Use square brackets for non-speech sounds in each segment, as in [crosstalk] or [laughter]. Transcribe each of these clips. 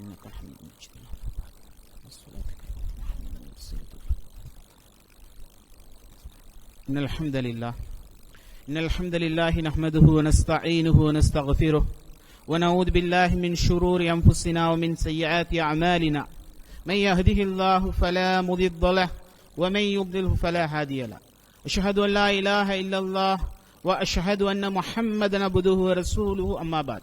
إنك حميد مجيد والصلاة إن الحمد لله. إن الحمد لله نحمده ونستعينه ونستغفره ونعوذ بالله من شرور أنفسنا ومن سيئات أعمالنا. من يهده الله فلا مضل له ومن يضلله فلا هادي له. أشهد أن لا إله إلا الله وأشهد أن محمدا عبده ورسوله. أما بعد.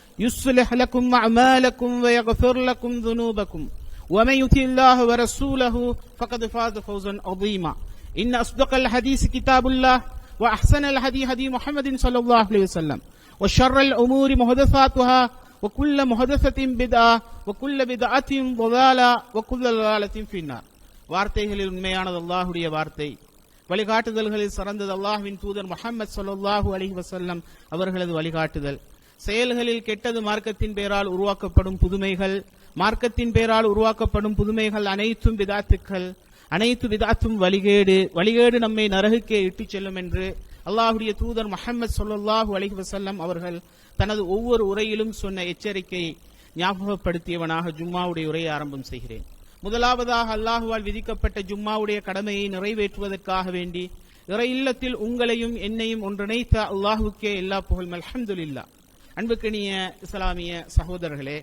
يصلح لكم أعمالكم ويغفر لكم ذنوبكم ومن يطع الله ورسوله فقد فاز فوزا عظيما إن أصدق الحديث كتاب الله وأحسن الهدي هدي محمد صلى الله عليه وسلم وشر الأمور محدثاتها وكل محدثة بدعة وكل بدعة ضلالة وكل ضلالة في النار வார்த்தைகளில் உண்மையானது அல்லாஹுடைய வார்த்தை வழிகாட்டுதல்களில் சிறந்தது அல்லாஹ்வின் தூதர் முஹம்மது ஸல்லல்லாஹு அலைஹி வஸல்லம் அவர்களது வழிகாட்டுதல் செயல்களில் கெட்டது மார்க்கத்தின் பெயரால் உருவாக்கப்படும் புதுமைகள் மார்க்கத்தின் பெயரால் உருவாக்கப்படும் புதுமைகள் அனைத்தும் விதாத்துக்கள். அனைத்து விதாத்தும் வழிகேடு வழிகேடு நம்மை நரகுக்கே இட்டுச் செல்லும் என்று அல்லாஹுடைய தூதர் மஹமத் ஸல்லல்லாஹு அலைஹி வசல்லம் அவர்கள் தனது ஒவ்வொரு உரையிலும் சொன்ன எச்சரிக்கையை ஞாபகப்படுத்தியவனாக ஜும்மாவுடைய உரையை ஆரம்பம் செய்கிறேன். முதலாவதாக அல்லாஹுவால் விதிக்கப்பட்ட ஜும்மாவுடைய கடமையை நிறைவேற்றுவதற்காக வேண்டி இறை இல்லத்தில் உங்களையும் என்னையும் ஒன்றிணைத்த அல்லாஹுக்கே எல்லா புகழ் அலமதுல்லா அன்புக்கினிய இஸ்லாமிய சகோதரர்களே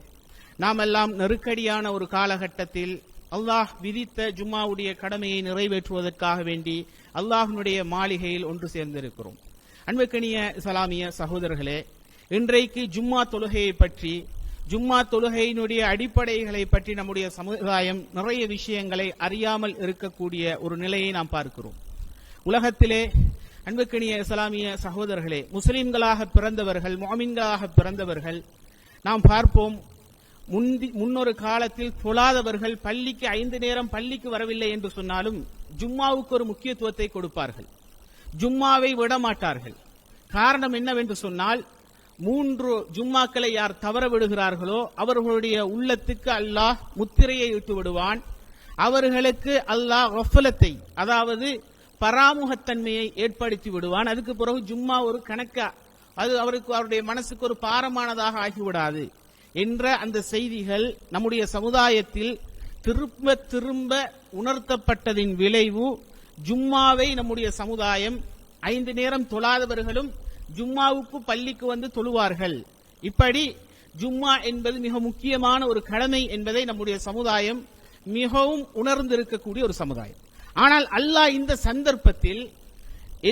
நாம் எல்லாம் நெருக்கடியான ஒரு காலகட்டத்தில் அல்லாஹ் விதித்த ஜும்மாவுடைய கடமையை நிறைவேற்றுவதற்காக வேண்டி அல்லாஹினுடைய மாளிகையில் ஒன்று சேர்ந்திருக்கிறோம். அன்புக்கினிய இஸ்லாமிய சகோதரர்களே இன்றைக்கு ஜும்மா தொழுகையை பற்றி ஜும்மா தொழுகையினுடைய அடிப்படைகளை பற்றி நம்முடைய சமுதாயம் நிறைய விஷயங்களை அறியாமல் இருக்கக்கூடிய ஒரு நிலையை நாம் பார்க்கிறோம். உலகத்திலே அன்புக்கினிய இஸ்லாமிய சகோதரர்களே முஸ்லிம்களாக பிறந்தவர்கள் மோமின்களாக பிறந்தவர்கள் நாம் பார்ப்போம் முந்தி முன்னொரு காலத்தில் தொழாதவர்கள் பள்ளிக்கு ஐந்து நேரம் பள்ளிக்கு வரவில்லை என்று சொன்னாலும் ஜும்மாவுக்கு ஒரு முக்கியத்துவத்தை கொடுப்பார்கள். ஜும்மாவை விடமாட்டார்கள் காரணம் என்னவென்று சொன்னால் மூன்று ஜும்மாக்களை யார் தவற விடுகிறார்களோ அவர்களுடைய உள்ளத்துக்கு அல்லாஹ் முத்திரையை இட்டு விடுவான். அவர்களுக்கு அல்லாஹ் ரஃபலத்தை அதாவது பராமுகத்தன்மையை ஏற்படுத்தி விடுவான். அதுக்கு பிறகு ஜும்மா ஒரு கணக்கா. அது அவருக்கு அவருடைய மனசுக்கு ஒரு பாரமானதாக ஆகிவிடாது என்ற அந்த செய்திகள் நம்முடைய சமுதாயத்தில் திரும்ப திரும்ப உணர்த்தப்பட்டதின் விளைவு ஜும்மாவை நம்முடைய சமுதாயம் ஐந்து நேரம் தொழாதவர்களும் ஜும்மாவுக்கு பள்ளிக்கு வந்து தொழுவார்கள். இப்படி ஜும்மா என்பது மிக முக்கியமான ஒரு கடமை என்பதை நம்முடைய சமுதாயம் மிகவும் உணர்ந்திருக்கக்கூடிய ஒரு சமுதாயம். ஆனால் அல்லாஹ் இந்த சந்தர்ப்பத்தில்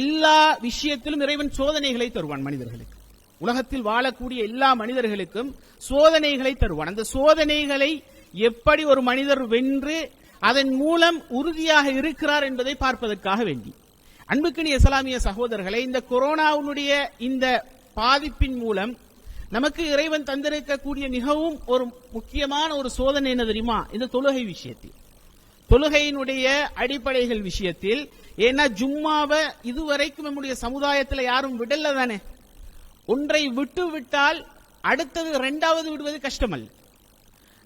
எல்லா விஷயத்திலும் இறைவன் சோதனைகளை தருவான் மனிதர்களுக்கு. உலகத்தில் வாழக்கூடிய எல்லா மனிதர்களுக்கும் சோதனைகளை தருவான். அந்த சோதனைகளை எப்படி ஒரு மனிதர் வென்று அதன் மூலம் உறுதியாக இருக்கிறார் என்பதை பார்ப்பதற்காக வேண்டி. அன்புக்கினி இஸ்லாமிய சகோதரர்களை இந்த கொரோனாவுடைய இந்த பாதிப்பின் மூலம் நமக்கு இறைவன் தந்திருக்கக்கூடிய மிகவும் ஒரு முக்கியமான ஒரு சோதனை என்ன தெரியுமா? இந்த தொழுகை விஷயத்தில். தொழுகையினுடைய அடிப்படைகள் விஷயத்தில் ஏன்னா ஜும்மாவை இதுவரைக்கும் நம்முடைய சமுதாயத்தில் யாரும் விடல தானே. ஒன்றை விட்டு விட்டால் அடுத்தது இரண்டாவது விடுவது கஷ்டமல்ல.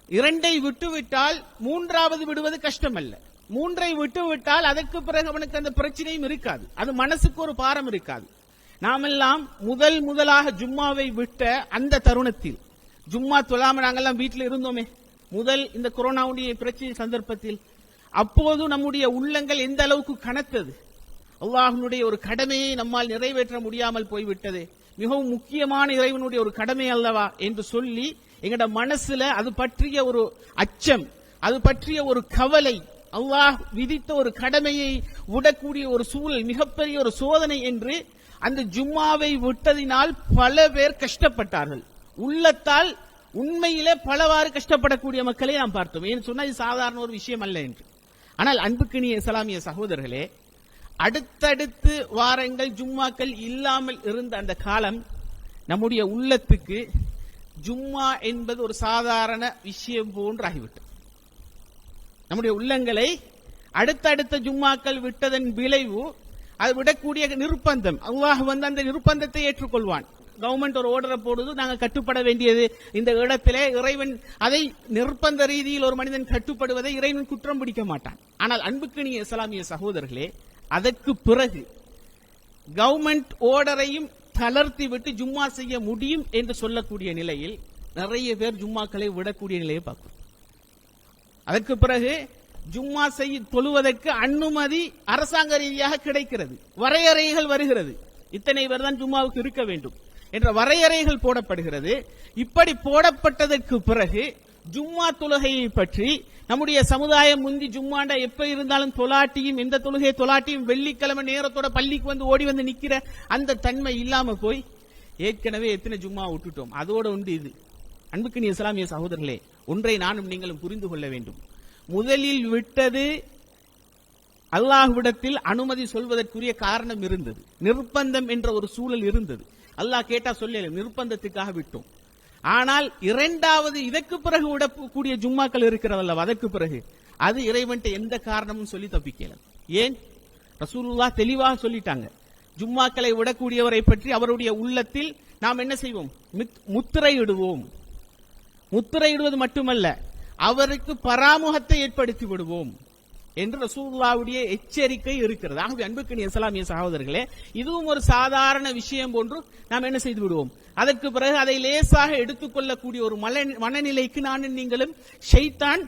இரண்டை விட்டுவிட்டால் மூன்றாவது விடுவது கஷ்டமல்ல. மூன்றை விட்டு விட்டால் அதற்கு பிறகு அவனுக்கு அந்த பிரச்சனையும் இருக்காது. அது மனசுக்கு ஒரு பாரம் இருக்காது. நாமெல்லாம் முதல் முதலாக ஜும்மாவை விட்ட அந்த தருணத்தில் ஜும்மா தொழாம நாங்கெல்லாம் வீட்டில் இருந்தோமே முதல் இந்த கொரோனாவுடைய பிரச்சனை சந்தர்ப்பத்தில் அப்போது நம்முடைய உள்ளங்கள் எந்த அளவுக்கு கனத்தது? அல்லாஹனுடைய ஒரு கடமையை நம்மால் நிறைவேற்ற முடியாமல் போய்விட்டது. மிகவும் முக்கியமான இறைவனுடைய ஒரு கடமை அல்லவா என்று சொல்லி எங்கட மனசுல அது பற்றிய ஒரு அச்சம் அது பற்றிய ஒரு கவலை அல்லாஹ் விதித்த ஒரு கடமையை விடக்கூடிய ஒரு சூழல் மிகப்பெரிய ஒரு சோதனை என்று அந்த ஜும்மாவை விட்டதினால் பல பேர் கஷ்டப்பட்டார்கள். உள்ளத்தால் உண்மையிலே பலவாறு கஷ்டப்படக்கூடிய மக்களை நாம் பார்த்தோம். ஏன்னு சொன்னா இது சாதாரண ஒரு விஷயம் அல்ல என்று. ஆனால் அன்புக்கினிய இஸ்லாமிய சகோதரர்களே அடுத்தடுத்து வாரங்கள் ஜும்மாக்கள் இல்லாமல் இருந்த அந்த காலம் நம்முடைய உள்ளத்துக்கு ஜும்மா என்பது ஒரு சாதாரண விஷயம் போன்று ஆகிவிட்டது நம்முடைய உள்ளங்களை அடுத்தடுத்த ஜும்மாக்கள் விட்டதன் விளைவு அது விடக்கூடிய நிர்பந்தம் அல்லாஹ் வந்து அந்த நிர்பந்தத்தை ஏற்றுக்கொள்வான். கவர்மெண்ட் ஒரு ஓர்டரை போடுது நாங்கள் கட்டுப்பட வேண்டியது. இந்த இடத்திலே இறைவன் அதை நிர்பந்த ரீதியில் ஒரு மனிதன் கட்டுப்படுவதை இறைவன் குற்றம் பிடிக்க மாட்டான். ஆனால் அன்புக்கினிய இஸ்லாமிய சகோதரர்களே அதற்கு பிறகு கவர்மெண்ட் ஓர்டரையும் தளர்த்தி விட்டு ஜும்மா செய்ய முடியும் என்று சொல்லக்கூடிய நிலையில் நிறைய பேர் ஜும்மாக்களை விடக்கூடிய நிலையை பார்க்கும். அதற்கு பிறகு ஜும்மா செய்ய தொழுவதற்கு அனுமதி அரசாங்க ரீதியாக கிடைக்கிறது. வரையறைகள் வருகிறது. இத்தனை பேர் தான் ஜும்மாவுக்கு இருக்க வேண்டும். என்ற வரையறைகள் போடப்படுகிறது. இப்படி போடப்பட்டதற்கு பிறகு ஜும்மா தொழுகையை பற்றி நம்முடைய சமுதாயம் முந்தி ஜும்மாண்டா எப்ப இருந்தாலும் தொலாட்டியும் எந்த தொழுகை தொலாட்டியும் வெள்ளிக்கிழமை நேரத்தோட பள்ளிக்கு வந்து ஓடி வந்து நிக்கிற அந்த தன்மை இல்லாம போய் ஏற்கனவே எத்தனை ஜும்மா விட்டுட்டோம். அதோட உண்டு இது. அன்புக்கு நீ இஸ்லாமிய சகோதரர்களே ஒன்றை நானும் நீங்களும் புரிந்து கொள்ள வேண்டும். முதலில் விட்டது அல்லாஹ்விடத்தில் அனுமதி சொல்வதற்குரிய காரணம் இருந்தது. நிர்பந்தம் என்ற ஒரு சூழல் இருந்தது. அல்லாஹ் கேட்டா சொல்லல நிர்பந்தத்துக்காக விட்டோம். ஆனால் இரண்டாவது இதற்கு பிறகு விடக்கூடிய ஜும்மாக்கள் இருக்கிறதல்ல அதற்கு பிறகு. அது இறைவன்ட்டு எந்த காரணமும் சொல்லி தப்பிக்கல. ஏன்? ரசூலுல்லா தெளிவாக சொல்லிட்டாங்க. ஜும்மாக்களை விடக்கூடியவரை பற்றி அவருடைய உள்ளத்தில் நாம் என்ன செய்வோம்? முத்திரையிடுவோம். முத்திரையிடுவது மட்டுமல்ல அவருக்கு பராமுகத்தை ஏற்படுத்தி விடுவோம். என்று ரசூல்லாவுடைய எச்சரிக்கை இருக்கிறது. ஆகவே அன்புக்கணி இஸ்லாமிய சகோதரர்களே இதுவும் ஒரு சாதாரண விஷயம் போன்று நாம் என்ன செய்து விடுவோம்? அதற்கு பிறகு அதை லேசாக எடுத்துக்கொள்ளக்கூடிய ஒரு மல- மனநிலைக்கு நானும் நீங்களும் ஷைத்தான்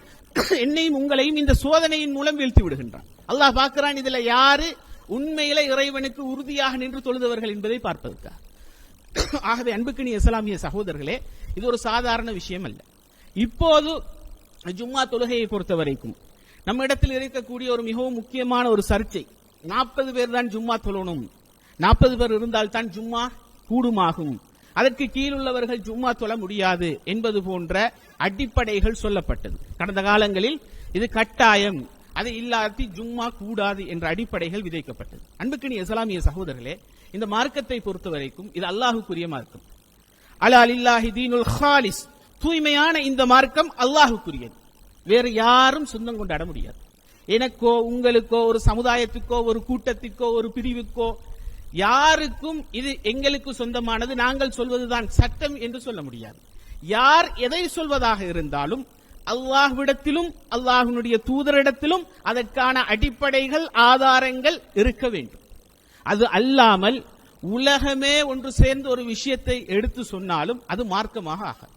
என்னையும் உங்களையும் இந்த சோதனையின் மூலம் வீழ்த்தி விடுகின்றான். அல்லாஹ் பார்க்கிறான் இதுல யாரு உண்மையில இறைவனுக்கு உறுதியாக நின்று தொழுதவர்கள் என்பதை பார்ப்பதற்காக. ஆகவே அன்புக்கு இஸ்லாமிய சகோதரர்களே இது ஒரு சாதாரண விஷயம் அல்ல. இப்போது ஜும்மா தொழுகையை பொறுத்த வரைக்கும் நம்ம இடத்தில் இருக்கக்கூடிய ஒரு மிகவும் முக்கியமான ஒரு சர்ச்சை. நாற்பது பேர் தான் ஜும்மா தொழணும். நாற்பது பேர் இருந்தால் தான் ஜும்மா கூடுமாகும். அதற்கு கீழுள்ளவர்கள் ஜும்மா தொழ முடியாது என்பது போன்ற அடிப்படைகள் சொல்லப்பட்டது. கடந்த காலங்களில் இது கட்டாயம். அது இல்லாட்டி ஜும்மா கூடாது என்ற அடிப்படைகள் விதைக்கப்பட்டது. அன்புக்கினி இஸ்லாமிய சகோதரர்களே இந்த மார்க்கத்தை பொறுத்த வரைக்கும் இது அல்லாஹுக்குரிய மார்க்கம். அலா அலில்லாஹி தீனுல் ஹாலிஸ் தூய்மையான இந்த மார்க்கம் அல்லாஹுக்குரியது. வேறு யாரும் சொந்தம் கொண்டாட முடியாது. எனக்கோ உங்களுக்கோ ஒரு சமுதாயத்துக்கோ ஒரு கூட்டத்திற்கோ ஒரு பிரிவுக்கோ யாருக்கும் இது எங்களுக்கு சொந்தமானது. நாங்கள் சொல்வதுதான் சட்டம் என்று சொல்ல முடியாது. யார் எதை சொல்வதாக இருந்தாலும் அல்லாஹ்விடத்திலும் அல்லாஹினுடைய தூதரிடத்திலும் அதற்கான அடிப்படைகள் ஆதாரங்கள் இருக்க வேண்டும். அது அல்லாமல் உலகமே ஒன்று சேர்ந்து ஒரு விஷயத்தை எடுத்து சொன்னாலும் அது மார்க்கமாக ஆகாது.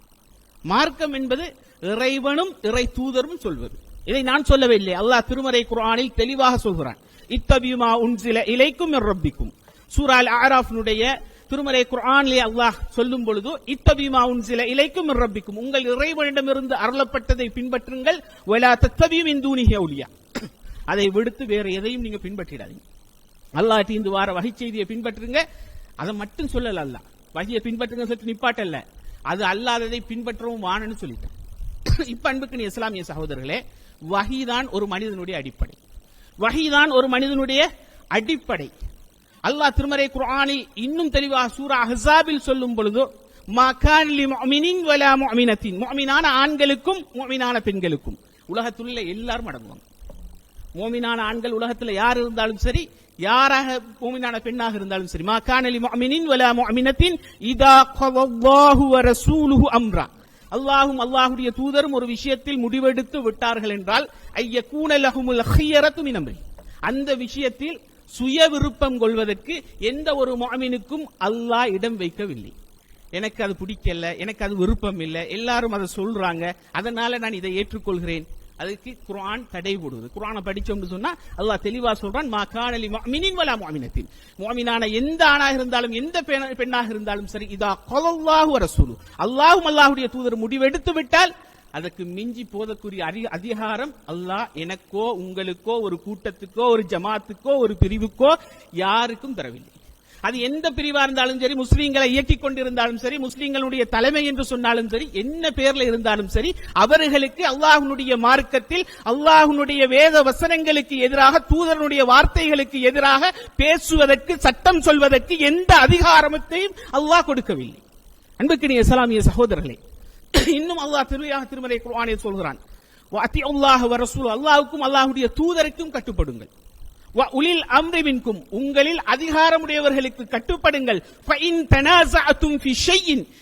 மார்க்கம் என்பது இறைவனும் இறை தூதரும் சொல்வது. இதை நான் சொல்லவில்லை. அல்லாஹ் திருமறை குரானில் தெளிவாக சொல்கிறான். இத்தபியுமா உன்சில இலைக்கும் ரப்பிக்கும். சூரால் ஆராஃப்னுடைய திருமறை குரானிலே அல்லாஹ் சொல்லும் பொழுது இத்தபியுமா உன்சில இலைக்கும் ரப்பிக்கும். உங்கள் இறைவனிடமிருந்து அருளப்பட்டதை பின்பற்றுங்கள். ஒலா தத்தபியும் இந்தூனிஹி ஒளியா அதை விடுத்து வேற எதையும் நீங்க பின்பற்றிடாதீங்க. அல்லாஹ் இந்த வார வகை செய்தியை பின்பற்றுங்க. அதை மட்டும் சொல்லல அல்லாஹ். வகையை பின்பற்றுங்க சொல்லிட்டு நிப்பாட்டல்ல. அது அல்லாததை பின்பற்றவும் வானன்னு சொல்லிட்டேன். இப்ப அன்புக்கு நீ இஸ்லாமிய சகோதரர்களே வஹிதான் ஒரு மனிதனுடைய அடிப்படை. வகிதான் ஒரு மனிதனுடைய அடிப்படை. அல்லாஹ் திருமறை குரானில் இன்னும் தெளிவாக சூரா ஹசாபில் சொல்லும் பொழுது மோமினான ஆண்களுக்கும் மோமினான பெண்களுக்கும். உலகத்துள்ள எல்லாரும் அடங்குவாங்க. மோமினான ஆண்கள் உலகத்துல யார் இருந்தாலும் சரி யாராக மோமினான பெண்ணாக இருந்தாலும் சரி மா கானலி மோமினின் வலா மோமினத்தின் இதா கவல்லாஹு வ அம்ரா. அல்லாஹும் அல்லாஹுடைய தூதரும் ஒரு விஷயத்தில் முடிவெடுத்து விட்டார்கள் என்றால் ஐய கூனலகுமுல் ஹியரத்து மினம்ரி அந்த விஷயத்தில் சுய விருப்பம் கொள்வதற்கு எந்த ஒரு மாமினுக்கும் அல்லாஹ் இடம் வைக்கவில்லை. எனக்கு அது பிடிக்கல எனக்கு அது விருப்பம் இல்லை எல்லாரும் அதை சொல்றாங்க அதனால நான் இதை ஏற்றுக்கொள்கிறேன். அதுக்கு குரான் தடை போடுவது. குரானை படிச்சோம்னு சொன்னா அல்லாஹ் தெளிவா சொல்றான் மா காணலி மினின் வலா முஃமினத்தின் மாமினான எந்த ஆணாக இருந்தாலும் எந்த பெண்ணாக இருந்தாலும் சரி இதா கலல்லாஹு அரசூலு அல்லாஹும் அல்லாஹுடைய அல்லாஹ்வுடைய தூதர் முடிவெடுத்து விட்டால் அதற்கு மிஞ்சி போதற்குரிய அரி- அதிகாரம் அல்லாஹ் எனக்கோ உங்களுக்கோ ஒரு கூட்டத்துக்கோ ஒரு ஜமாத்துக்கோ ஒரு பிரிவுக்கோ யாருக்கும் தரவில்லை. அது எந்த பிரிவா இருந்தாலும் சரி முஸ்லீம்களை இயக்கிக் கொண்டிருந்தாலும் சரி முஸ்லீம்களுடைய தலைமை என்று சொன்னாலும் சரி என்ன பேர்ல இருந்தாலும் சரி அவர்களுக்கு அல்லாஹனுடைய மார்க்கத்தில் அல்லாஹனுடைய வேத வசனங்களுக்கு எதிராக தூதரனுடைய வார்த்தைகளுக்கு எதிராக பேசுவதற்கு சட்டம் சொல்வதற்கு எந்த அதிகாரத்தையும் அல்லாஹ் கொடுக்கவில்லை. அன்புக்கினிய இஸ்லாமிய சகோதரர்களே இன்னும் அல்லாஹ் திருவையாக திருமலை குர்ஆனில் சொல்கிறான் அத்தி அல்லாஹ் ரசூல் அல்லாஹ்வுக்கும் அல்லாஹ்வுடைய தூதருக்கும் கட்டுப்படுங்கள். உலில் அம்ரிவின்கும் உங்களில் அதிகாரமுடையவர்களுக்கு கட்டுப்படுங்கள்.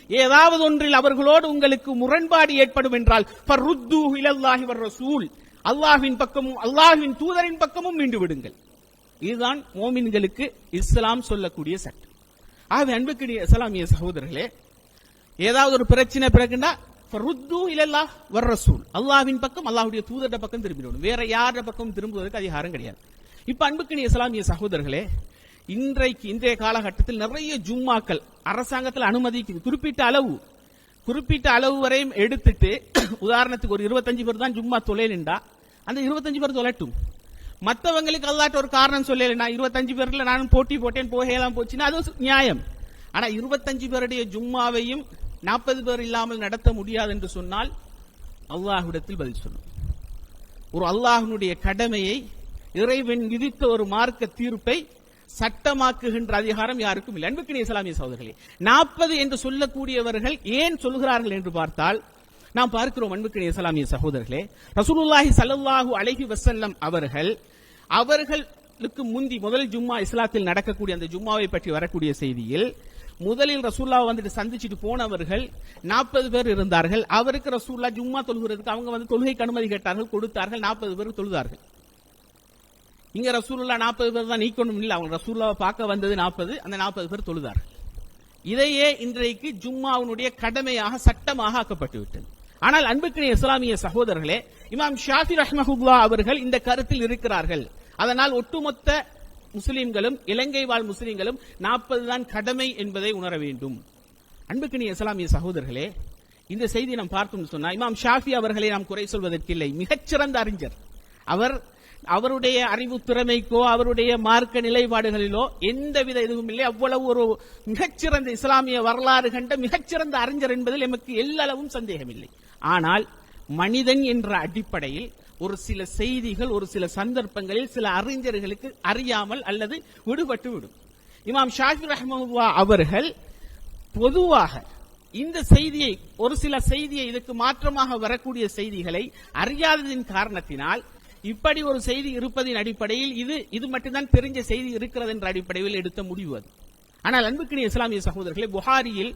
ஏதாவது ஒன்றில் அவர்களோடு உங்களுக்கு முரண்பாடு ஏற்படும் என்றால் ஃபருத்து ரசூல் அல்லாஹ்வின் பக்கமும் அல்லாஹ்வின் தூதரின் பக்கமும் மீண்டு விடுங்கள். இதுதான் மோமின்களுக்கு இஸ்லாம் சொல்லக்கூடிய சட்டம். ஆகவே அன்புக்குரிய இஸ்லாமிய சகோதரர்களே ஏதாவது ஒரு பிரச்சனை பிறகுண்டா ஃபருத்து இலல்லாஹ் வர் ரசூல் அல்லாஹ்வின் பக்கம் அல்லாஹுடைய தூதர்ட பக்கம் திரும்பிடணும் வேற யார பக்கம் திரும்புவதற்கு அதிகாரம் கிடையாது. இப்ப அன்புக்கு இஸ்லாமிய சகோதரர்களே இன்றைக்கு இன்றைய காலகட்டத்தில் நிறைய ஜும்மாக்கள் அரசாங்கத்தில் அனுமதிக்குது குறிப்பிட்ட அளவு குறிப்பிட்ட அளவு வரையும் எடுத்துட்டு [coughs] உதாரணத்துக்கு ஒரு இருபத்தஞ்சு பேர் தான் ஜும்மா தொழிலுண்டா அந்த இருபத்தஞ்சு பேர் தொழட்டும் மற்றவங்களுக்கு அல்லாட்ட ஒரு காரணம் சொல்லலைன்னா இருபத்தஞ்சு பேர்ல நானும் போட்டி போட்டேன் போகையெல்லாம் போச்சுன்னா அது நியாயம். ஆனா இருபத்தஞ்சு பேருடைய ஜும்மாவையும் நாற்பது பேர் இல்லாமல் நடத்த முடியாது என்று சொன்னால் அல்லாஹ்விடத்தில் பதில் சொல்லும் ஒரு அல்லாஹனுடைய கடமையை இறைவன் விதித்த ஒரு மார்க்க தீர்ப்பை சட்டமாக்குகின்ற அதிகாரம் யாருக்கும் இல்லை. அன்புக்கு இஸ்லாமிய சகோதரர்களே நாற்பது என்று சொல்லக்கூடியவர்கள் ஏன் சொல்கிறார்கள் என்று பார்த்தால் நாம் பார்க்கிறோம் அன்புக்கு இஸ்லாமிய சகோதரர்களே ரசூலுல்லாஹி ஸல்லல்லாஹு அழகி வசல்லம் அவர்கள் அவர்களுக்கு முந்தி முதல் ஜும்மா இஸ்லாத்தில் நடக்கக்கூடிய அந்த ஜும்மாவை பற்றி வரக்கூடிய செய்தியில் முதலில் ரசூல்லா வந்துட்டு சந்திச்சுட்டு போனவர்கள் நாற்பது பேர் இருந்தார்கள். அவருக்கு ரசூல்லா ஜும்மா தொழுகிறதுக்கு அவங்க வந்து தொழுகைக்கு அனுமதி கேட்டார்கள் கொடுத்தார்கள் நாற்பது பேர் தொழுதார்கள். இங்க ரசூல்லா நாற்பது பேர் தான் நீக்கணும். இல்லை அவங்க ரசூல்லாவை பார்க்க வந்தது நாற்பது அந்த நாற்பது பேர் தொழுதார். இதையே இன்றைக்கு ஜும்மாவுடைய கடமையாக சட்டமாக ஆக்கப்பட்டு விட்டது ஆனால் அன்புக்கினிய இஸ்லாமிய சகோதரர்களே இமாம் ஷாஃபி ரஹ்மஹுல்லா அவர்கள் இந்த கருத்தில் இருக்கிறார்கள். அதனால் ஒட்டுமொத்த முஸ்லிம்களும் இலங்கை வாழ் முஸ்லிம்களும் நாற்பது தான் கடமை என்பதை உணர வேண்டும். அன்புக்கினி இஸ்லாமிய சகோதரர்களே இந்த செய்தி நாம் பார்த்தோம் சொன்னா இமாம் ஷாஃபி அவர்களை நாம் குறை சொல்வதற்கில்லை மிகச்சிறந்த அறிஞர். அவர் அவருடைய அறிவு திறமைக்கோ அவருடைய மார்க்க நிலைப்பாடுகளிலோ எந்தவித இதுவும் இல்லை. அவ்வளவு ஒரு மிகச்சிறந்த இஸ்லாமிய வரலாறு கண்ட மிகச்சிறந்த அறிஞர் என்பதில் எமக்கு எல்லளவும் சந்தேகமில்லை. ஆனால் மனிதன் என்ற அடிப்படையில் ஒரு சில செய்திகள் ஒரு சில சந்தர்ப்பங்களில் சில அறிஞர்களுக்கு அறியாமல் அல்லது விடுபட்டு விடும். இமாம் ஷாஹி ரஹ்மல்லா அவர்கள் பொதுவாக இந்த செய்தியை ஒரு சில செய்தியை இதுக்கு மாற்றமாக வரக்கூடிய செய்திகளை அறியாததின் காரணத்தினால் இப்படி ஒரு செய்தி இருப்பதின் அடிப்படையில் இது இது மட்டும்தான் தெரிஞ்ச செய்தி இருக்கிறது என்ற அடிப்படையில் எடுத்த முடிவு அது. ஆனால் அன்புக்கினிய இஸ்லாமிய சகோதரர்களே புகாரியில்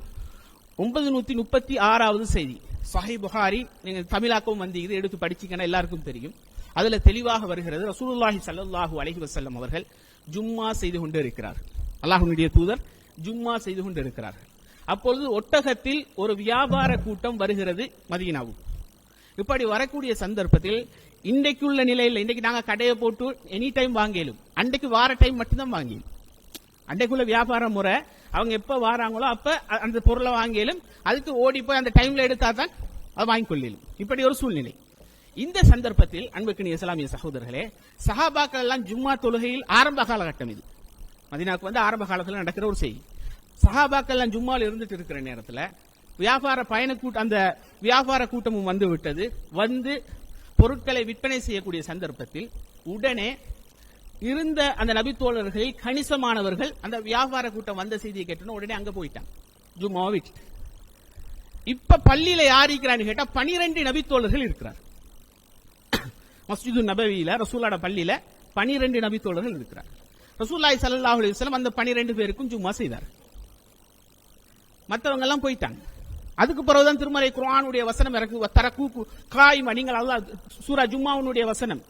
ஒன்பது நூத்தி முப்பத்தி ஆறாவது செய்தி. சஹி புகாரி நீங்க தமிழாக்கவும் வந்து இது எடுத்து படிச்சீங்கன்னா எல்லாருக்கும் தெரியும். அதுல தெளிவாக வருகிறது ரசூலுல்லாஹி ஸல்லல்லாஹு அலஹி வசல்லம் அவர்கள் ஜும்மா செய்து கொண்டு இருக்கிறார் அல்லாஹ்வுடைய தூதர் ஜும்மா செய்து கொண்டு இருக்கிறார்கள் அப்பொழுது ஒட்டகத்தில் ஒரு வியாபார கூட்டம் வருகிறது மதீனாவுக்கு இப்படி வரக்கூடிய சந்தர்ப்பத்தில் இன்றைக்குள்ள நிலையில் இன்றைக்கு நாங்க கடையை போட்டு எனி டைம் வாங்கிலும் அன்றைக்கு வார டைம் மட்டும்தான் வாங்கிலும் அன்றைக்குள்ள வியாபார முறை அவங்க எப்ப வாராங்களோ அப்ப அந்த பொருளை வாங்கிலும் அதுக்கு ஓடி போய் அந்த டைம்ல எடுத்தா தான் அதை வாங்கி கொள்ளிலும். இப்படி ஒரு சூழ்நிலை. இந்த சந்தர்ப்பத்தில் அன்புக்கினிய இஸ்லாமிய சகோதரர்களே சஹாபாக்கள் எல்லாம் ஜும்மா தொழுகையில் ஆரம்ப காலகட்டம் இது. மதினாக்கு வந்து ஆரம்ப காலத்துல நடக்கிற ஒரு செய்தி. சஹாபாக்கள் எல்லாம் ஜும்மால இருந்துட்டு இருக்கிற நேரத்துல வியாபார பயண கூட்டம் அந்த வியாபார கூட்டமும் வந்து விட்டது. வந்து பொருட்களை விற்பனை செய்யக்கூடிய சந்தர்ப்பத்தில் உடனே இருந்த அந்த நபித்தோழர்களில் கணிசமானவர்கள் அந்த வியாபார கூட்டம் வந்த செய்தியை கேட்டோன்னு உடனே அங்க போயிட்டாங்க. ஜுமாவை விட்டுட்டு இப்ப பள்ளியில யார் இருக்கிறான்னு கேட்டா பனிரெண்டு நபித்தோழர்கள் இருக்கிறார். மஸ்ஜிது நபவியில ரசூலாட பள்ளியில பனிரெண்டு நபித்தோழர்கள் இருக்கிறார். ரசூல்லாய் சல்லாஹ் அலைஹி அந்த பனிரெண்டு பேருக்கும் ஜும்மா செய்தார். மத்தவங்க எல்லாம் போயிட்டாங்க. அதுக்கு பிறகுதான் திருமலை குரானுடைய வசனம் இறக்கு தரக்கு காய்மா. நீங்கள் அல்லா சூரா ஜும்மாவுடைய வசனம்.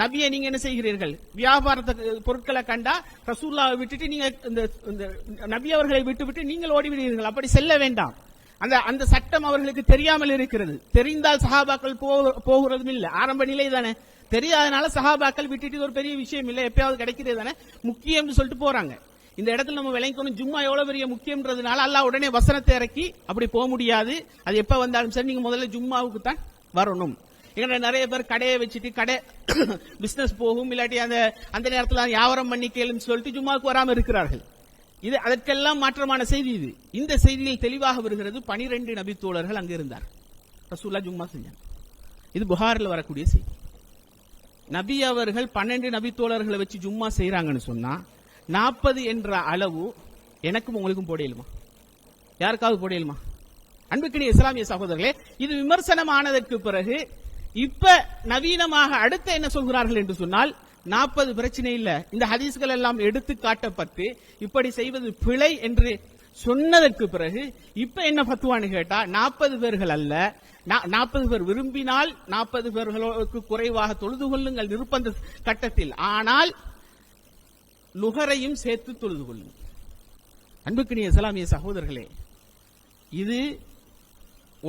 நபியை நீங்க என்ன செய்கிறீர்கள்? வியாபாரத்தை பொருட்களை கண்டா ரசூல்லாவை விட்டுட்டு நீங்க இந்த இந்த நபி அவர்களை விட்டுவிட்டு நீங்கள் ஓடிவிடுகிறீர்கள். அப்படி செல்ல வேண்டாம். அந்த அந்த சட்டம் அவர்களுக்கு தெரியாமல் இருக்கிறது. தெரிந்தால் சஹாபாக்கள் போகிறதும் இல்லை. ஆரம்ப நிலை தானே. தெரியாதனால சஹாபாக்கள் விட்டுட்டு ஒரு பெரிய விஷயம் இல்லை. எப்பயாவது கிடைக்கிறது தானே. முக்கியம்னு சொல்லிட்டு போறாங்க. இந்த இடத்துல நம்ம விளங்கணும் ஜும்மா எவ்வளவு பெரிய முக்கியம்ன்றதுனால அல்லாஹ் உடனே வசனத்தை இறக்கி அப்படி போக முடியாது. அது எப்ப வந்தாலும் சரி நீங்க முதல்ல ஜும்மாவுக்கு தான் வரணும். ஏன்னா நிறைய பேர் கடையை வச்சுட்டு கடை [coughs] பிசினஸ் போகும் இல்லாட்டி அந்த அந்த நேரத்தில் வியாபாரம் பண்ணி கேளுன்னு சொல்லிட்டு ஜும்மாவுக்கு வராமல் இருக்கிறார்கள். இது அதற்கெல்லாம் மாற்றமான செய்தி இது. இந்த செய்தியில் தெளிவாக வருகிறது பனிரெண்டு நபித்தோழர்கள் அங்க இருந்தார். ரசூல்லா ஜும்மா செஞ்சாங்க. இது புகாரில் வரக்கூடிய செய்தி. நபி அவர்கள் பன்னெண்டு நபித்தோழர்களை வச்சு ஜும்மா செய்யறாங்கன்னு சொன்னா நாற்பது என்ற அளவு எனக்கும் உங்களுக்கும் போடையிலுமா யாருக்காவது போடையிலுமா அன்புக்கினி இஸ்லாமிய சகோதரர்களே இது விமர்சனமானதற்கு பிறகு இப்ப நவீனமாக அடுத்து என்ன சொல்கிறார்கள் என்று சொன்னால் நாற்பது பிரச்சனை இல்ல. இந்த ஹதீஸ்கள் எல்லாம் எடுத்து காட்டப்பட்டு இப்படி செய்வது பிழை என்று சொன்னதற்கு பிறகு இப்ப என்ன பத்துவான்னு கேட்டா நாற்பது பேர்கள் அல்ல. நாற்பது பேர் விரும்பினால் நாற்பது பேர்களுக்கு குறைவாக தொழுது கொள்ளுங்கள் நிர்பந்த கட்டத்தில். ஆனால் லுகரையும் சேர்த்து தொழுது கொள்ளுங்கள் அன்புக்கினிய இஸ்லாமிய சகோதரர்களே இது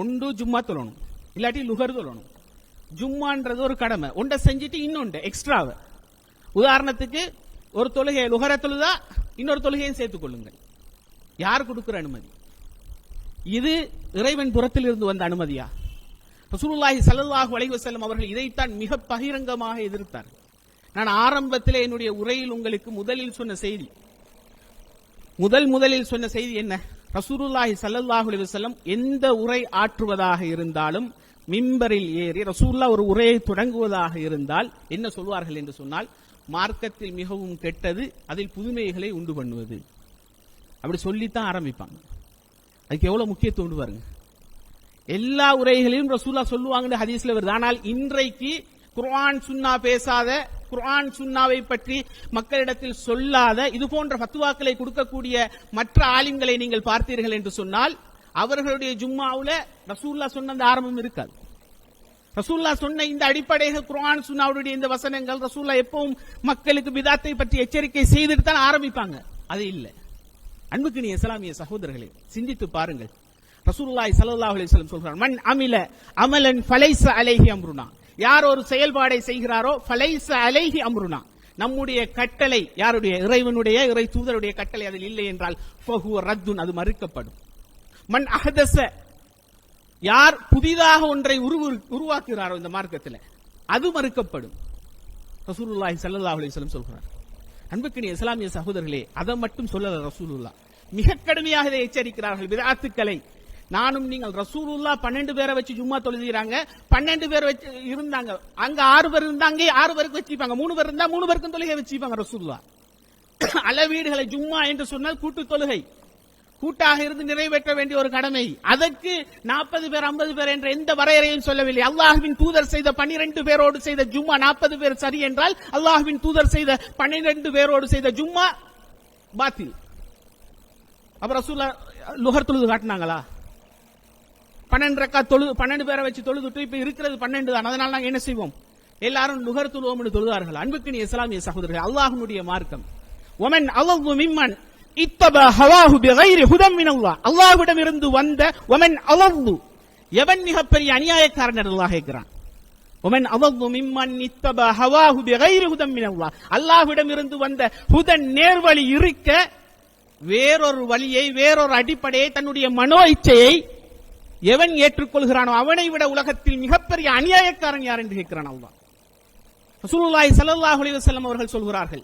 ஒன்று ஜும்மா தொழணும் இல்லாட்டி லுகர் தொழணும். ஜும்மான்றது ஒரு கடமை ஒன்றை செஞ்சுட்டு இன்னொன்று எக்ஸ்ட்ராவை. உதாரணத்துக்கு ஒரு தொழுகையை லுகர தொழுதா இன்னொரு தொழுகையும் சேர்த்துக் கொள்ளுங்கள். யார் கொடுக்குற அனுமதி? இது இறைவன் புறத்தில் இருந்து வந்த அனுமதியா? ரசூலுல்லாஹி ஸல்லல்லாஹு வளைவு செல்லும் அவர்கள் இதைத்தான் மிக பகிரங்கமாக எதிர்த்தார் நான் ஆரம்பத்தில் என்னுடைய உரையில் உங்களுக்கு முதலில் சொன்ன செய்தி. முதல் முதலில் சொன்ன செய்தி என்ன? ரசூருல்லாஹி ஸல்லல்லாஹு அலைஹி எந்த உரை ஆற்றுவதாக இருந்தாலும் மிம்பரில் ஏறி ரசூல்லா ஒரு உரையை தொடங்குவதாக இருந்தால் என்ன சொல்வார்கள் என்று சொன்னால் மார்க்கத்தில் மிகவும் கெட்டது அதில் புதுமைகளை உண்டு பண்ணுவது. அப்படி சொல்லித்தான் ஆரம்பிப்பாங்க. அதுக்கு எவ்வளவு முக்கியத்துவம் உண்டு பாருங்க. எல்லா உரைகளையும் ரசூல்லா சொல்லுவாங்கன்னு ஹதீஸ்ல வருது. ஆனால் இன்றைக்கு குர்ஆன் சுன்னா பேசாத குர்ஆன் சுன்னாவை பற்றி மக்களிடத்தில் சொல்லாத இது போன்ற ஃபத்துவாக்களை கொடுக்கக்கூடிய மற்ற ஆலிம்களை நீங்கள் பார்த்தீர்கள் என்று சொன்னால் அவர்களுடைய ஜும்மாவுல ரசூல்லா சொன்ன அந்த ஆரம்பம் இருக்காது. ரசூல்லா சொன்ன இந்த அடிப்படையில் குரான் சுன்னாவுடைய இந்த வசனங்கள் ரசூல்லா எப்பவும் மக்களுக்கு விதாத்தை பற்றி எச்சரிக்கை செய்துட்டு தான் ஆரம்பிப்பாங்க. அது இல்லை. அன்புக்கு நீ இஸ்லாமிய சகோதரர்களே சிந்தித்து பாருங்கள். ரசூல்லாய் ஸல்லல்லாஹு அலிஸ்லம் சொல்றான் சொல்றார் அமில அமலன் பலைச அலேஹி அம்ருனா. யார் ஒரு செயல்பாடை செய்கிறாரோ பலைச அலைஹி அம்ருனா. நம்முடைய கட்டளை யாருடைய இறைவனுடைய இறை தூதருடைய கட்டளை அதில் இல்லை என்றால் ஃபஹுவ ரத்துன் அது மறுக்கப்படும். மண் அஹதச யார் புதிதாக ஒன்றை உருவாக்குகிறாரோ இந்த மார்க்கத்தில் அது மறுக்கப்படும். ரசூலுல்லாஹி ஸல்லல்லாஹு அலைஹி வஸல்லம் சொல்கிறார். அன்புக்கினி இஸ்லாமிய சகோதரர்களே அதை மட்டும் சொல்லல ரசூலுல்லா மிக கடுமையாக இதை எச்சரிக்கிறார்கள் விதாத்துக்களை நானும் நீங்கள் ரசூலுல்லா பன்னெண்டு பேரை வச்சு ஜும்மா தொழுகிறாங்க பன்னெண்டு பேர் வச்சு இருந்தாங்க. அங்க ஆறு பேர் இருந்தா அங்கே ஆறு பேருக்கு வச்சுப்பாங்க. மூணு பேர் இருந்தா மூணு பேருக்கும் தொழுகை வச்சுப்பாங்க ரசூலுல்லா. [clears throat] அளவீடுகளை ஜும்மா என்று சொன்னால் கூட்டு தொழுகை. கூட்டாக இருந்து நிறைவேற்ற வேண்டிய ஒரு கடமை. அதற்கு நாற்பது பேர் ஐம்பது பேர் என்ற எந்த வரையறையும் சொல்லவில்லை. அல்லாஹ்வின் தூதர் செய்த பன்னிரண்டு பேரோடு செய்த ஜும்மா நாற்பது பேர் சரி என்றால் அல்லாஹ்வின் தூதர் செய்த பன்னிரண்டு பேரோடு செய்த ஜும்மா பாத்தில். அப்ப ரசூல்லா லுகர் தொழுது காட்டினாங்களா? பன்னெண்டு ரக்கா தொழுது பன்னெண்டு பேரை வச்சு தொழுதுட்டு இப்ப இருக்கிறது பன்னெண்டு தான். அதனால நாங்க என்ன செய்வோம்? எல்லாரும் லுகர் தொழுவோம் தொழுதார்கள். அன்புக்கு நீ இஸ்லாமிய சகோதரர்கள் அல்லாஹனுடைய மார்க்கம். ஒமன் அவ்வளவு மிம்மன் இத்தப ஹவாஹு பிகைரி ஹுதம் மினல்லா. அல்லாஹ்விடம் இருந்து வந்த ஒமன் அவ்வளவு எவன் மிகப்பெரிய அநியாயக்காரன் அல்லாஹ் கேட்கிறான். ஒமன் அவ்வளவு மிம்மன் இத்தப ஹவாஹு பிகைரி ஹுதம் மினல்லா. அல்லாஹ்விடம் இருந்து வந்த ஹுதன் நேர்வழி இருக்க வேறொரு வழியை வேறொரு அடிப்படையை தன்னுடைய மனோ இச்சையை எவன் ஏற்றுக்கொள்கிறானோ அவனை விட உலகத்தில் மிகப்பெரிய அநியாயக்காரன் யார் என்று கேட்கிறான் அல்வா ரசூலுல்லாஹி ஸல்லல்லாஹு அலைஹி வஸல்லம் அவர்கள் சொல்கிறார்கள்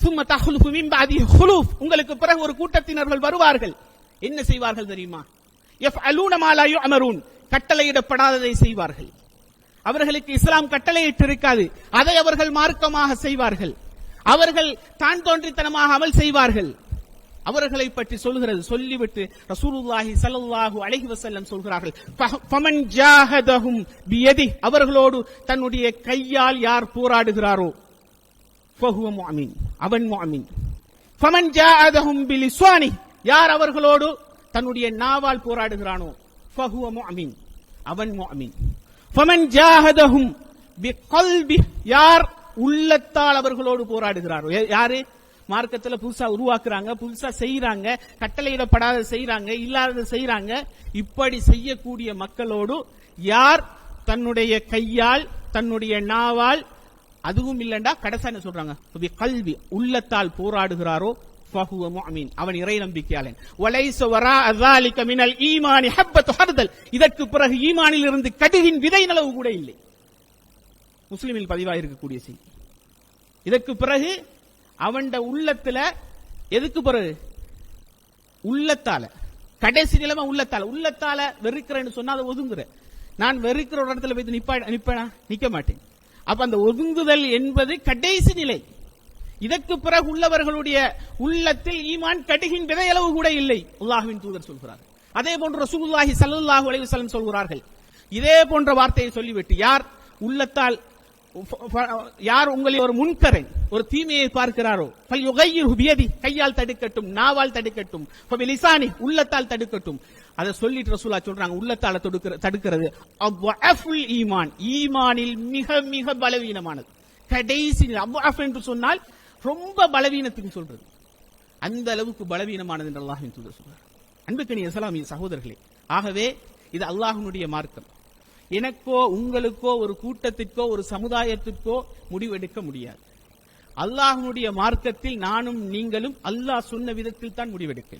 சும்ம தஹ்லுஃபு மின் பாதி ஹுலூஃப். உங்களுக்கு பிறகு ஒரு கூட்டத்தினர்கள் வருவார்கள். என்ன செய்வார்கள் தெரியுமா? யஃப்அலூன மா லா யுஅமரூன். கட்டளையிடப்படாததை செய்வார்கள். அவர்களுக்கு இஸ்லாம் கட்டளையிட்டு இருக்காது அதை அவர்கள் மார்க்கமாக செய்வார்கள். அவர்கள் தான் தோன்றித்தனமாக அமல் செய்வார்கள். அவர்களை பற்றி சொல்கிறது சொல்லிவிட்டு ரசூலுல்லாஹி ஸல்லல்லாஹு அலைஹி வஸல்லம் சொல்கிறார்கள் "ஃப- ஃபமன் ஜாஹதஹும் பியதி அவர்களோடு தன்னுடைய கையால் யார் போராடுகிறாரோ ஃபஹுவ முஅமின் அவன் முஅமின். ஃபமன் ஜாஹதஹும் பிலிஸ்வானி யார் அவர்களோடு தன்னுடைய நாவால் போராடுகிறானோ ஃபஹுவ முஅமின் அவன் முஅமின். ஃபமன் ஜாஹதஹும் பிகல்பி யார் உள்ளத்தால் அவர்களோடு போராடுகிறாரோ யாரு? மார்க்கத்துல புதுசா உருவாக்குறாங்க புதுசா செய்யறாங்க கட்டளையிடப்படாத செய்யறாங்க இல்லாதத செய்யறாங்க இப்படி செய்யக்கூடிய மக்களோடு யார் தன்னுடைய கையால் தன்னுடைய நாவால் அதுவும் இல்லண்டா கடைசா என்ன சொல்றாங்க? கல்வி உள்ளத்தால் போராடுகிறாரோ அவன் இறை நம்பிக்கையாளன். ஈமானி இதற்கு பிறகு ஈமானில் இருந்து கடுகின் விதை நலவு கூட இல்லை. முஸ்லிமில் பதிவாக இருக்கக்கூடிய செய்தி. இதற்கு பிறகு அவன்ட உள்ளத்துல எதுக்கு பிறகு? உள்ளத்தால. கடைசி நிலைமை உள்ளத்தால. உள்ளத்தால வெறுக்கிறேன்னு சொன்னா அதை ஒதுங்குற. நான் வெறுக்கிற ஒரு இடத்துல போய் நிப்பா நிப்பேனா? நிக்க மாட்டேன். அப்ப அந்த ஒதுங்குதல் என்பது கடைசி நிலை. இதற்கு பிறகு உள்ளவர்களுடைய உள்ளத்தில் ஈமான் கடுகின் விதையளவு கூட இல்லை. உல்லாஹுவின் தூதர் சொல்கிறார். அதே போன்று ரசூலுல்லாஹி சல்லுல்லாஹு அலைவசலம் சொல்கிறார்கள். இதே போன்ற வார்த்தையை சொல்லிவிட்டு யார்? உள்ளத்தால் யார் உங்களில் ஒரு முன்கரை ஒரு தீமையை பார்க்கிறாரோ பியதி கையால் தடுக்கட்டும் நாவால் தடுக்கட்டும் லிசானி உள்ளத்தால் தடுக்கட்டும். அதை சொல்லிட்டு ரசூலா சொல்றாங்க உள்ளத்தால தடுக்கிற தடுக்கிறது. ஈமான் ஈமானில் மிக மிக பலவீனமானது. கடைசி என்று சொன்னால் ரொம்ப பலவீனத்துக்கு சொல்றது. அந்த அளவுக்கு பலவீனமானது என்று அல்லாஹின் தூதர் சொல்றார். அன்புக்கணி இஸ்லாமிய சகோதரர்களே ஆகவே இது அல்லாஹனுடைய மார்க்கம். எனக்கோ உங்களுக்கோ ஒரு கூட்டத்திற்கோ ஒரு சமுதாயத்திற்கோ முடிவெடுக்க முடியாது. அல்லாஹனுடைய மார்க்கத்தில் நானும் நீங்களும் அல்லாஹ் சொன்ன விதத்தில் தான் முடிவெடுக்க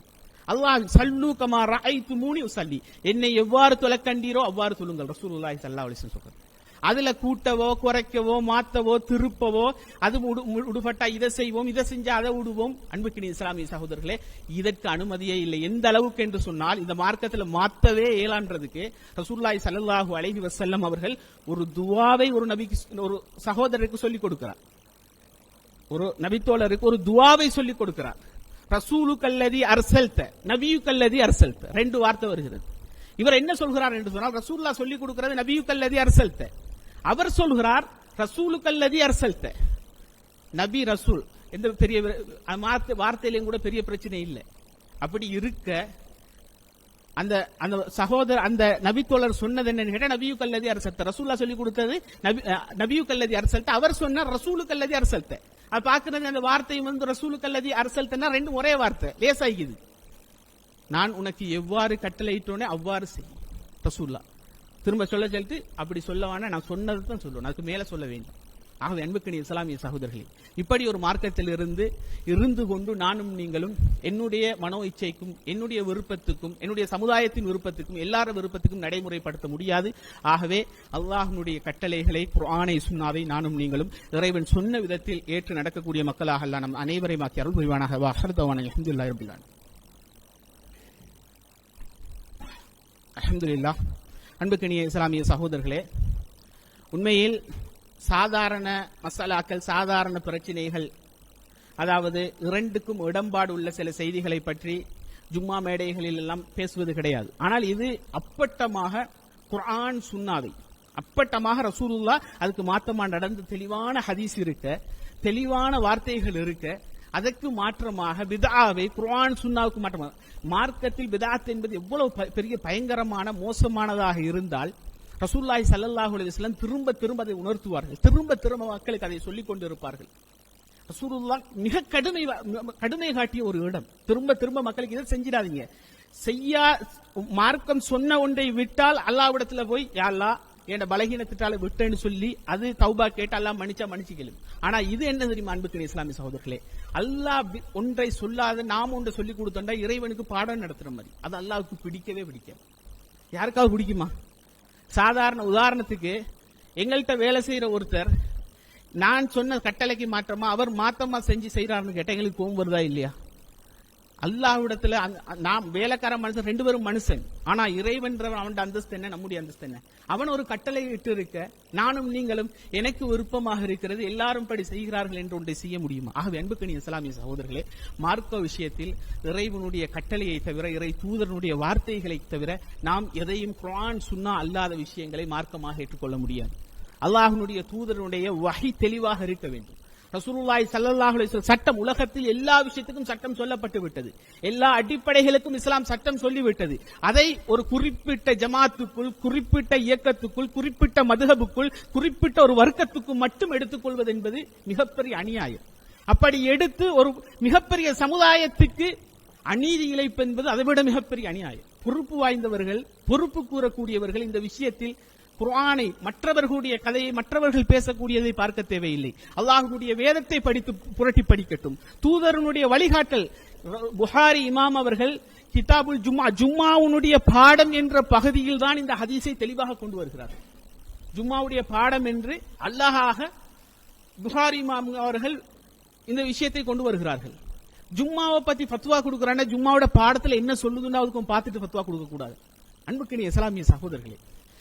அல்லாஹ் சல்லு கமா ராய்த்து மூணி சல்லி என்னை எவ்வாறு தொலைக்கண்டீரோ அவ்வாறு சொல்லுங்கள். ரசூலுல்லாஹி ஸல்லல்லாஹு அலைஹி வஸல்லம் அதுல கூட்டவோ குறைக்கவோ மாத்தவோ திருப்பவோ அது உடு- உடுபட்டா இதை செய்வோம் இதை செஞ்சா அதை விடுவோம் அன்புக்கினி இஸ்லாமிய சகோதரர்களே இதற்கு அனுமதியே இல்லை. எந்த அளவுக்கு என்று சொன்னால் இந்த மார்க்கத்தில் மாத்தவே இயலான்றதுக்கு ரசூல்லாய் ஸல்லல்லாஹு அலைஹி வசல்லம் அவர்கள் ஒரு துவாவை ஒரு நபிக்கு ஒரு சகோதரருக்கு சொல்லிக் கொடுக்கிறார். ஒரு நபித்தோழருக்கு ஒரு துவாவை சொல்லிக் கொடுக்கிறார். ரசூலு கல்லதி அரசல்த நபியு கல்லதி அரசல்த. ரெண்டு வார்த்தை வருகிறது. இவர் என்ன சொல்கிறார் என்று சொன்னால் ரசூல்லா சொல்லிக் கொடுக்கிறது நபியு கல்லதி அரசல்த. அவர் சொல்கிறார் ரசூலு கல்லதி அரசல்த நபி ரசூல். எந்த பெரிய வார்த்தை- வார்த்தையிலையும் கூட பெரிய பிரச்சனை இல்லை. அப்படி இருக்க அந்த அந்த சகோதரர் அந்த நபித்தோழர் சொன்னது என்னன்னு கேட்டால் நபியு கல்லதி அரசல்த ரசூல்லா சொல்லி கொடுத்தது நபி நபியு கல்லதி அரசல்த அவர் சொன்னார் ரசூலு கல்லதி அரசல்த அது பார்க்கறது அந்த வார்த்தையும் வந்து ரசூலு கல்லதி அரசல்தன்னா ரெண்டும் ஒரே வார்த்தை லேசாகிக்குது நான் உனக்கு எவ்வாறு கட்டளையிட்டோனே அவ்வாறு செய் ரசூல்லா திரும்ப சொல்ல செலுத்து அப்படி சொல்லவான? நான் சொன்னது தான் சொல்லுவேன் அதுக்கு மேல சொல்ல வேண்டும். ஆகவே அன்புக்கணி இஸ்லாமிய சகோதரர்களே இப்படி ஒரு மார்க்கத்தில் இருந்து இருந்து கொண்டு நானும் நீங்களும் என்னுடைய மனோ இச்சைக்கும் என்னுடைய விருப்பத்துக்கும் என்னுடைய சமுதாயத்தின் விருப்பத்துக்கும் எல்லார விருப்பத்துக்கும் நடைமுறைப்படுத்த முடியாது. ஆகவே அல்லாஹனுடைய கட்டளைகளை குர்ஆனை சுண்ணாவை நானும் நீங்களும் இறைவன் சொன்ன விதத்தில் ஏற்று நடக்கக்கூடிய மக்களாக அல்ல நம் அனைவரையும் ஆக்கி அருள் புரிவானாக. வாஹர்தவான அஹமதுல்லா அன்புக்கினிய இஸ்லாமிய சகோதரர்களே உண்மையில் சாதாரண மசாலாக்கள் சாதாரண பிரச்சனைகள் அதாவது இரண்டுக்கும் இடம்பாடு உள்ள சில செய்திகளை பற்றி ஜும்மா மேடைகளில் எல்லாம் பேசுவது கிடையாது. ஆனால் இது அப்பட்டமாக குரான் சுன்னாவை. அப்பட்டமாக ரசூலுல்லா அதுக்கு மாத்தமா நடந்து தெளிவான ஹதீஸ் இருக்க தெளிவான வார்த்தைகள் இருக்க அதற்கு மாற்றமாக விதாவை குர்ஆன் சுன்னாவுக்கு மாற்றமாக. மார்க்கத்தில் விதாத் என்பது எவ்வளவு ப- பெரிய பயங்கரமான மோசமானதாக இருந்தால் ரசூல்லாய் சல்லல்லாஹு அலிஸ்லாம் திரும்ப திரும்ப அதை உணர்த்துவார்கள். திரும்ப திரும்ப மக்களுக்கு அதை சொல்லிக் கொண்டிருப்பார்கள். ரசூலுல்லா மிக கடுமை கடுமை காட்டிய ஒரு இடம். திரும்ப திரும்ப மக்களுக்கு இதை செஞ்சிடாதீங்க. செய்யா மார்க்கம் சொன்ன ஒன்றை விட்டால் அல்லாவிடத்துல போய் யா என் பலகீனத்திட்டால விட்டேன்னு சொல்லி அது தௌபா கேட்டு அல்லாஹ் மன்னிச்சா மன்னிச்சுக்கலும் ஆனா இது என்ன தெரியுமா அன்புக்கு இஸ்லாமிய சகோதரர்களே? அல்லாஹ் ஒன்றை சொல்லாத நாம் ஒன்றை சொல்லி கொடுத்தோம்னா இறைவனுக்கு பாடம் நடத்துற மாதிரி. அது அல்லாவுக்கு பிடிக்கவே பிடிக்காது. யாருக்காவது பிடிக்குமா? சாதாரண உதாரணத்துக்கு எங்கள்கிட்ட வேலை செய்யற ஒருத்தர் நான் சொன்ன கட்டளைக்கு மாற்றமா அவர் மாத்தமா செஞ்சு செய்யறாருன்னு கேட்டா எங்களுக்கு கோவம் வருதா இல்லையா? அல்லாஹ்விடத்துல நாம் வேலைக்கார மனுஷன் ரெண்டு பேரும் மனுஷன். ஆனா இறைவன்றவன் அவன் அந்தஸ்து என்ன? நம்முடைய அந்தஸ்து என்ன? அவன் ஒரு கட்டளை இட்டு இருக்க நானும் நீங்களும் எனக்கு விருப்பமாக இருக்கிறது எல்லாரும் படி செய்கிறார்கள் என்று ஒன்றை செய்ய முடியுமா? ஆகவே அன்புக்கணி இஸ்லாமிய சகோதரர்களே மார்க்க விஷயத்தில் இறைவனுடைய கட்டளையை தவிர இறை தூதரனுடைய வார்த்தைகளை தவிர நாம் எதையும் குரான் சுன்னா அல்லாத விஷயங்களை மார்க்கமாக ஏற்றுக்கொள்ள முடியாது. அல்லாஹனுடைய தூதரனுடைய வகை தெளிவாக இருக்க வேண்டும். ரசூலுல்லாய் ஸல்லல்லாஹு சட்டம் உலகத்தில் எல்லா விஷயத்துக்கும் சட்டம் சொல்லப்பட்டு விட்டது. எல்லா அடிப்படைகளுக்கும் இஸ்லாம் சட்டம் சொல்லிவிட்டது அதை ஒரு குறிப்பிட்ட ஜமாத்துக்குள் குறிப்பிட்ட இயக்கத்துக்குள் குறிப்பிட்ட மதுகபுக்குள் குறிப்பிட்ட ஒரு வர்க்கத்துக்கு மட்டும் எடுத்துக்கொள்வது என்பது மிகப்பெரிய அநியாயம். அப்படி எடுத்து ஒரு மிகப்பெரிய சமுதாயத்துக்கு அநீதி இழைப்பு என்பது அதைவிட மிகப்பெரிய அநியாயம். பொறுப்பு வாய்ந்தவர்கள் பொறுப்பு கூறக்கூடியவர்கள் இந்த விஷயத்தில் குரானை மற்றவர்களுடைய கதையை மற்றவர்கள் பேசக்கூடியதை பார்க்க தேவையில்லை. அல்லாஹுடைய வேதத்தை படித்து புரட்டி படிக்கட்டும். தூதரனுடைய வழிகாட்டல் புகாரி இமாம் அவர்கள் கிதாபுல் ஜும்மா ஜும்மாவுனுடைய பாடம் என்ற பகுதியில் தான் இந்த ஹதீஸை தெளிவாக கொண்டு வருகிறார்கள் ஜும்மாவுடைய பாடம் என்று அல்லாஹாக புகாரி இமாம் அவர்கள் இந்த விஷயத்தை கொண்டு வருகிறார்கள். ஜும்மாவை பத்தி ஃபத்வா கொடுக்குறாங்க ஜும்மாவோட பாடத்தில் என்ன சொல்லுதுன்னு அதுக்கும் பார்த்துட்டு ஃபத்வா கொடுக்க கூடாது அன்புக்கினிய இஸ்லாமிய சகோதரர்களே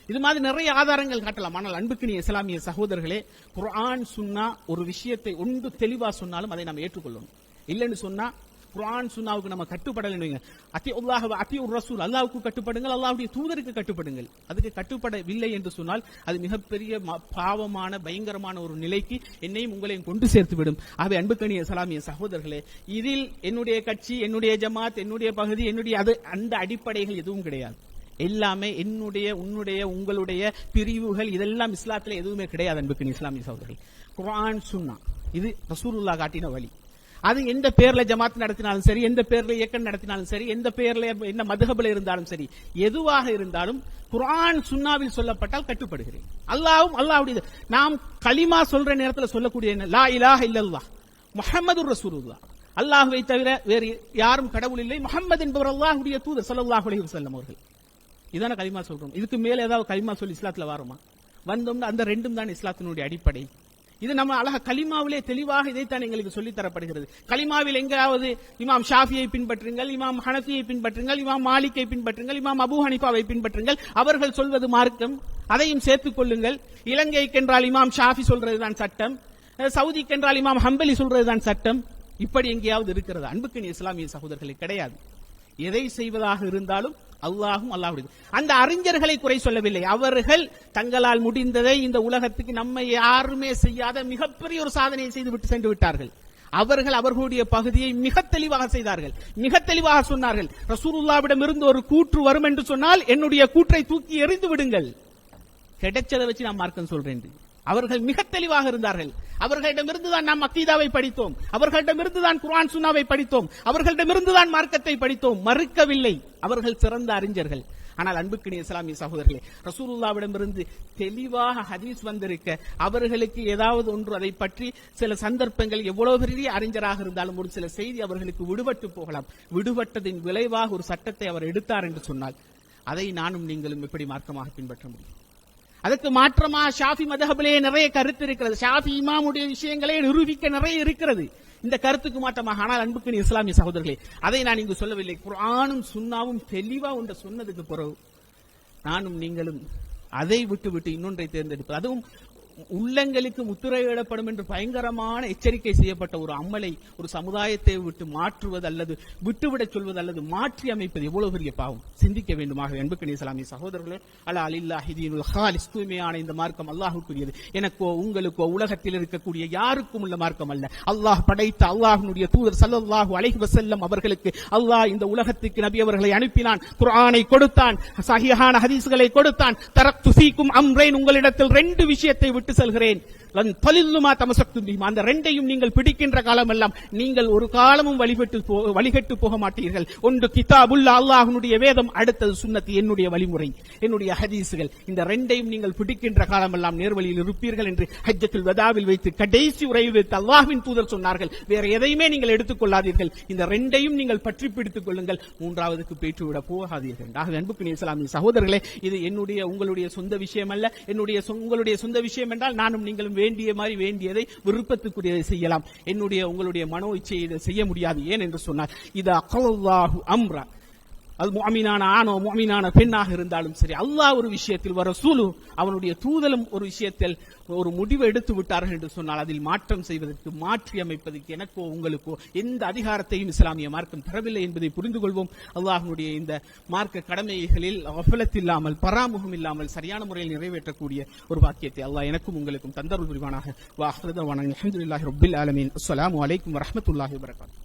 இது மாதிரி நிறைய ஆதாரங்கள் காட்டலாம். ஆனால் அன்புக்கினி இஸ்லாமிய சகோதரர்களே குரான் சுன்னா ஒரு விஷயத்தை ஒன்று தெளிவா சொன்னாலும் அதை நாம் ஏற்றுக்கொள்ளணும். இல்லைன்னு சொன்னா குரான் சுன்னாவுக்கு நம்ம கட்டுப்படலைன்னு அத்தி உல்லாஹ் அத்தி உர் ரசூல் அல்லாவுக்கு கட்டுப்படுங்கள் அல்லாவுடைய தூதருக்கு கட்டுப்படுங்கள். அதுக்கு கட்டுப்படவில்லை என்று சொன்னால் அது மிகப்பெரிய ம- பாவமான பயங்கரமான ஒரு நிலைக்கு என்னையும் உங்களையும் கொண்டு சேர்த்துவிடும். ஆகவே அன்புக்கணிய சலாமிய சகோதரர்களே இதில் என்னுடைய கட்சி என்னுடைய ஜமாத் என்னுடைய பகுதி என்னுடைய அது அந்த அடிப்படைகள் எதுவும் கிடையாது. எல்லாமே என்னுடைய உன்னுடைய உங்களுடைய பிரிவுகள் இதெல்லாம் இஸ்லாத்துல எதுவுமே கிடையாது அன்புக்கு இஸ்லாமிய சகோதரர்கள். குரான் சுன்னா. இது ரசூலுல்லா காட்டின வழி. அது எந்த பேர்ல ஜமாத் நடத்தினாலும் சரி எந்த பேர்ல இயக்கம் நடத்தினாலும் சரி எந்த பேர்ல என்ன மதுகபில் இருந்தாலும் சரி எதுவாக இருந்தாலும் குரான் சுன்னாவில் சொல்லப்பட்டால் கட்டுப்படுகிறேன். அல்லாவும் அல்லாவுடைய நாம் கலிமா சொல்ற நேரத்தில் சொல்லக்கூடிய லா இலாஹ இல்லல்லா முஹம்மது ரசூலுல்லா அல்லாஹுவை தவிர வேறு யாரும் கடவுள் இல்லை. முகமது என்பவர் அல்லாஹுடைய தூதர் சல்லாஹ் அலி வஸல்லம் அவர்கள். இதான கலிமா சொல்றோம். இதுக்கு மேல ஏதாவது கலிமா சொல்லி இஸ்லாத்துல வருமா? வந்தோம்னா அந்த ரெண்டும் தான் இஸ்லாத்தினுடைய அடிப்படை. இது நம்ம அழகா கலிமாவிலே தெளிவாக இதைத்தான் எங்களுக்கு சொல்லித் தரப்படுகிறது. கலிமாவில் எங்காவது இமாம் ஷாஃபியை பின்பற்றுங்கள் இமாம் ஹனஃபியை பின்பற்றுங்கள் இமாம் மாலிக்கை பின்பற்றுங்கள் இமாம் அபூ ஹனிஃபாவை பின்பற்றுங்கள். அவர்கள் சொல்வது மார்க்கம். அதையும் சேர்த்துக் கொள்ளுங்கள். இலங்கைக்கென்றால் இமாம் ஷாஃபி சொல்றதுதான் சட்டம். சவுதிக்கென்றால் இமாம் ஹம்பலி சொல்றதுதான் சட்டம். இப்படி எங்கேயாவது இருக்கிறது? அன்புக்கு இஸ்லாமிய சகோதரர்களே கிடையாது. எதை செய்வதாக இருந்தாலும் அல்லாஹும் அல்லாஹுடைய அந்த அறிஞர்களை குறை சொல்லவில்லை. அவர்கள் தங்களால் முடிந்ததை இந்த உலகத்துக்கு நம்ம யாருமே செய்யாத மிகப்பெரிய ஒரு சாதனையை செய்து விட்டு சென்று விட்டார்கள். அவர்கள் அவர்களுடைய பகுதியை மிக தெளிவாக செய்தார்கள். மிக தெளிவாக சொன்னார்கள் ரசூலுல்லாவிடம் இருந்து ஒரு கூற்று வரும் என்று சொன்னால் என்னுடைய கூற்றை தூக்கி எறிந்து விடுங்கள். கிடைச்சதை வச்சு நான் மார்க்கம் சொல்றேன். அவர்கள் மிக தெளிவாக இருந்தார்கள். அவர்களிடமிருந்து தான் நாம் அக்கீதாவை படித்தோம். அவர்களிடமிருந்து தான் குரான் சுனாவை படித்தோம். அவர்களிடமிருந்து தான் மார்க்கத்தை படித்தோம். மறுக்கவில்லை. அவர்கள் சிறந்த அறிஞர்கள். ஆனால் அன்புக்கினிய இஸ்லாமிய சகோதரர்களே ரசூலுல்லாவிடமிருந்து தெளிவாக ஹதீஸ் வந்திருக்க அவர்களுக்கு ஏதாவது ஒன்று அதை பற்றி சில சந்தர்ப்பங்கள் எவ்வளவு பெரிய அறிஞராக இருந்தாலும் ஒரு சில செய்தி அவர்களுக்கு விடுபட்டு போகலாம். விடுபட்டதின் விளைவாக ஒரு சட்டத்தை அவர் எடுத்தார் என்று சொன்னால் அதை நானும் நீங்களும் எப்படி மார்க்கமாக பின்பற்ற முடியும்? அதுக்கு மாற்றமா ஷாஃபி மதஹபிலே நிறைய கருத்து இருக்கிறது. ஷாஃபி இமாமுடைய விஷயங்களை நிரூபிக்க நிறைய இருக்கிறது. இந்த கருத்துக்கு மாற்றமாக ஆனால் அன்புக்கு இஸ்லாமிய சகோதரர்களே அதை நான் இங்கு சொல்லவில்லை. குரானும் சுண்ணாவும் தெளிவா ஒன்றை சொன்னதுக்கு பிறகு நானும் நீங்களும் அதை விட்டு விட்டு இன்னொன்றை தேர்ந்தெடுப்பது. அதுவும் உள்ளங்களுக்கு முத்திரையிடப்படும் என்று பயங்கரமான எச்சரிக்கை செய்யப்பட்ட ஒரு அமலை ஒரு சமுதாயத்தை விட்டு மாற்றுவது அல்லது விட்டுவிடச் சொல்வது அல்லது மாற்றி அமைப்பது எவ்வளவு பெரிய பாவம். சிந்திக்க வேண்டுமாக அன்புக்கு இஸ்லாமிய சகோதரர்களே அலா அலில்லா ஹிதீனுல் ஹாலிஸ். தூய்மையான இந்த மார்க்கம் அல்லாஹுக்குரியது. எனக்கோ உங்களுக்கோ உலகத்தில் இருக்கக்கூடிய யாருக்கும் உள்ள மார்க்கம் அல்ல. அல்லாஹ் படைத்த அல்லாஹினுடைய தூதர் சல்லாஹு அலைஹி வசல்லம் அவர்களுக்கு அல்லாஹ் இந்த உலகத்துக்கு நபி அவர்களை அனுப்பினான் குரானை கொடுத்தான் சஹிஹான ஹதீஸ்களை கொடுத்தான். தரத்து சீக்கும் அம்ரைன் உங்களிடத்தில் ரெண்டு விஷயத்தை விட்டு செல்கிறேன். அந்த ரெண்டையும் நீங்கள் பிடிக்கின்ற காலமெல்லாம் நீங்கள் ஒரு காலமும் வழிபட்டு போ- வழிகட்டு போக மாட்டீர்கள். ஒன்று கிதாபுல்லா அல்லாஹனுடைய வேதம் அடுத்தது சுண்ணத்து என்னுடைய வழிமுறை என்னுடைய ஹதீசுகள். இந்த ரெண்டையும் நீங்கள் பிடிக்கின்ற காலமெல்லாம் நேர்வழியில் இருப்பீர்கள் என்று ஹஜ்ஜத்தில் வதாவில் வைத்து கடைசி உரையில் வைத்து அல்லாஹின் தூதர் சொன்னார்கள். வேற எதையுமே நீங்கள் எடுத்துக்கொள்ளாதீர்கள். இந்த ரெண்டையும் நீங்கள் பற்றி பிடித்துக் கொள்ளுங்கள். மூன்றாவதுக்கு பேற்றுவிட போகாதீர்கள். ஆக அன்புக்கு இஸ்லாமிய சகோதரர்களே இது என்னுடைய உங்களுடைய சொந்த விஷயம் அல்ல என்னுடைய உங்களுடைய சொந்த விஷயம் என்றால் நானும் நீங்களும் வேண்டிய மாதிரி வேண்டியதை விருப்பத்துக்குரியதை செய்யலாம். என்னுடைய உங்களுடைய மனோ இச்சையை இதை செய்ய முடியாது. ஏன் என்று சொன்னார் இது அகலாஹு அம்ரா அது மோமீனான ஆணோ மோமீனான பெண்ணாக இருந்தாலும் சரி அல்லாஹ் ஒரு விஷயத்தில் வர சூலு அவனுடைய தூதலும் ஒரு விஷயத்தில் ஒரு முடிவு எடுத்து விட்டார்கள் என்று சொன்னால் அதில் மாற்றம் செய்வதற்கு மாற்றி அமைப்பதற்கு எனக்கோ உங்களுக்கோ எந்த அதிகாரத்தையும் இஸ்லாமிய மார்க்கம் தரவில்லை என்பதை புரிந்து கொள்வோம். அல்லாஹனுடைய இந்த மார்க்க கடமைகளில் அஃபலத்தில்லாமல் பராமுகம் இல்லாமல் சரியான முறையில் நிறைவேற்றக்கூடிய ஒரு வாக்கியத்தை அல்லாஹ் எனக்கும் உங்களுக்கும் தந்தருள் புரிவானாக. வாஹ்ரதவான அஹமதுல்லாஹி ரப்பில் ஆலமீன். அஸ்லாம் அலைக்கும் வரமத்துல்லாஹி வரகாத்து